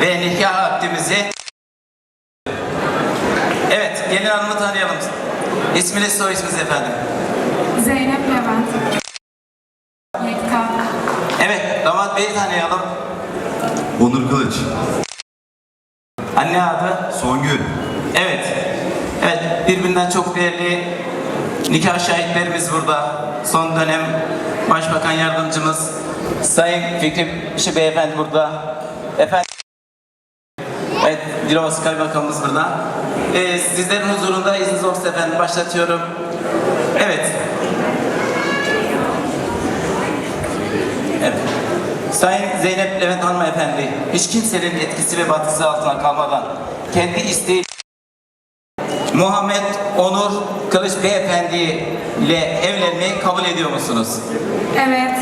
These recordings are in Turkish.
ve nikah akdimizi Evet, gelin hanımı tanıyalım. İsminiz soy isminiz efendim. Zeynep Levent. Yekta. Evet, damat beyi tanıyalım. Onur Kılıç, Anne adı. Songül, Evet. Evet, birbirinden çok değerli nikah şahitlerimiz burada. Son dönem Başbakan Yardımcımız Sayın Fikri Beyefendi burada. Efendim Evet, Dilovası Kaymakamımız burada. Ee, sizlerin huzurunda izniniz olursa efendim başlatıyorum. Evet. Evet. Sayın Zeynep Levent Hanımefendi, hiç kimsenin etkisi ve batısı altına kalmadan kendi isteği Muhammed Onur Kılıç Beyefendi ile evlenmeyi kabul ediyor musunuz? Evet.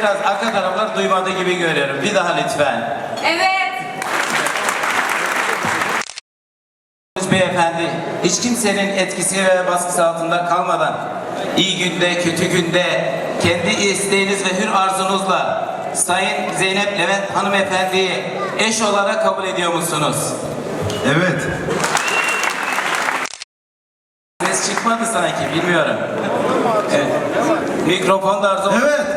Biraz arka taraflar duymadığı gibi görüyorum. Bir daha lütfen. Evet. Beyefendi, hiç kimsenin etkisi ve baskısı altında kalmadan iyi günde, kötü günde kendi isteğiniz ve hür arzunuzla Sayın Zeynep Levent Hanımefendi'yi eş olarak kabul ediyor musunuz? evet, Ses çıkmadı sanki, bilmiyorum. Evet. Mikrofon da arzu... Evet.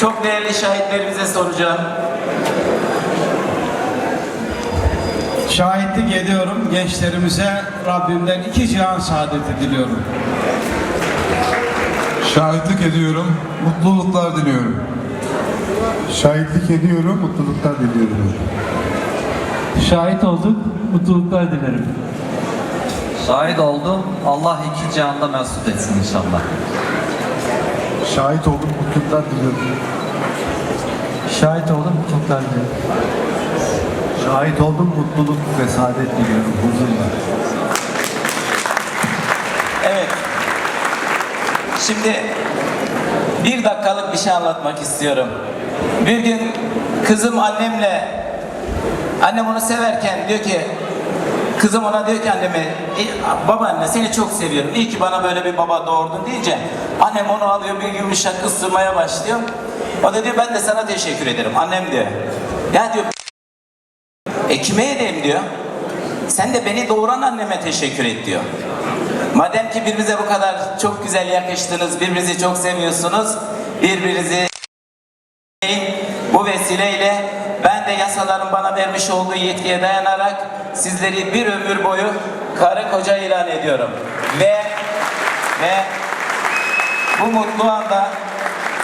Çok değerli şahitlerimize soracağım. Şahitlik ediyorum gençlerimize Rabbimden iki cihan saadeti diliyorum. Şahitlik ediyorum, mutluluklar diliyorum. Şahitlik ediyorum, mutluluklar diliyorum. Şahit olduk, mutluluklar dilerim. Şahit oldum. Allah iki cihanda mesut etsin inşallah. Şahit oldum, mutluluklar diliyorum. Şahit oldum, mutluluklar dilerim. Şahit oldum, mutluluk ve saadet diliyorum. Huzurla. Evet. Şimdi bir dakikalık bir şey anlatmak istiyorum. Bir gün kızım annemle annem onu severken diyor ki kızım ona diyor ki anneme "E, babaanne seni çok seviyorum. İyi ki bana böyle bir baba doğurdun deyince annem onu alıyor bir yumuşak ısırmaya başlıyor. O da diyor ben de sana teşekkür ederim annem diyor. Ya diyor e kime edeyim diyor. Sen de beni doğuran anneme teşekkür et diyor. Madem ki birbirinize bu kadar çok güzel yakıştınız, birbirinizi çok seviyorsunuz, birbirinizi bu vesileyle ben de yasaların bana vermiş olduğu yetkiye dayanarak sizleri bir ömür boyu karı koca ilan ediyorum. Ve ve bu mutlu anda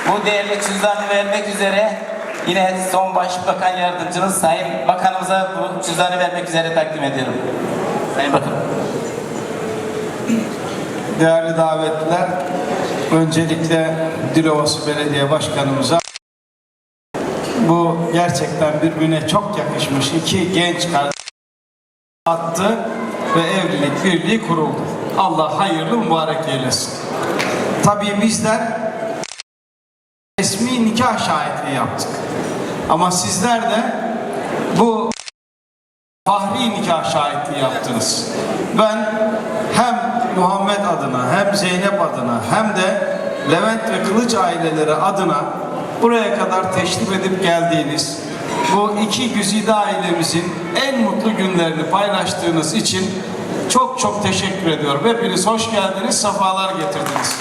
bu değerli cüzdanı vermek üzere yine son başbakan yardımcınız Sayın Bakanımıza bu cüzdanı vermek üzere takdim ediyorum. Sayın Bakan. Değerli davetliler, öncelikle Dilovası Belediye Başkanımıza bu gerçekten birbirine çok yakışmış iki genç kardeş attı ve evlilik birliği kuruldu. Allah hayırlı mübarek eylesin. Tabii bizler resmi nikah şahitliği yaptık. Ama sizler de bu fahri nikah şahitliği yaptınız. Ben hem Muhammed adına hem Zeynep adına hem de Levent ve Kılıç aileleri adına buraya kadar teşrif edip geldiğiniz bu iki güzide ailemizin en mutlu günlerini paylaştığınız için çok çok teşekkür ediyorum. Hepiniz hoş geldiniz, sefalar getirdiniz.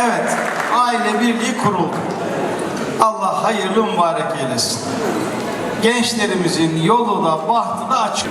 Evet, aile birliği kuruldu. Allah hayırlı mübarek eylesin. Gençlerimizin yolu da bahtı da açık.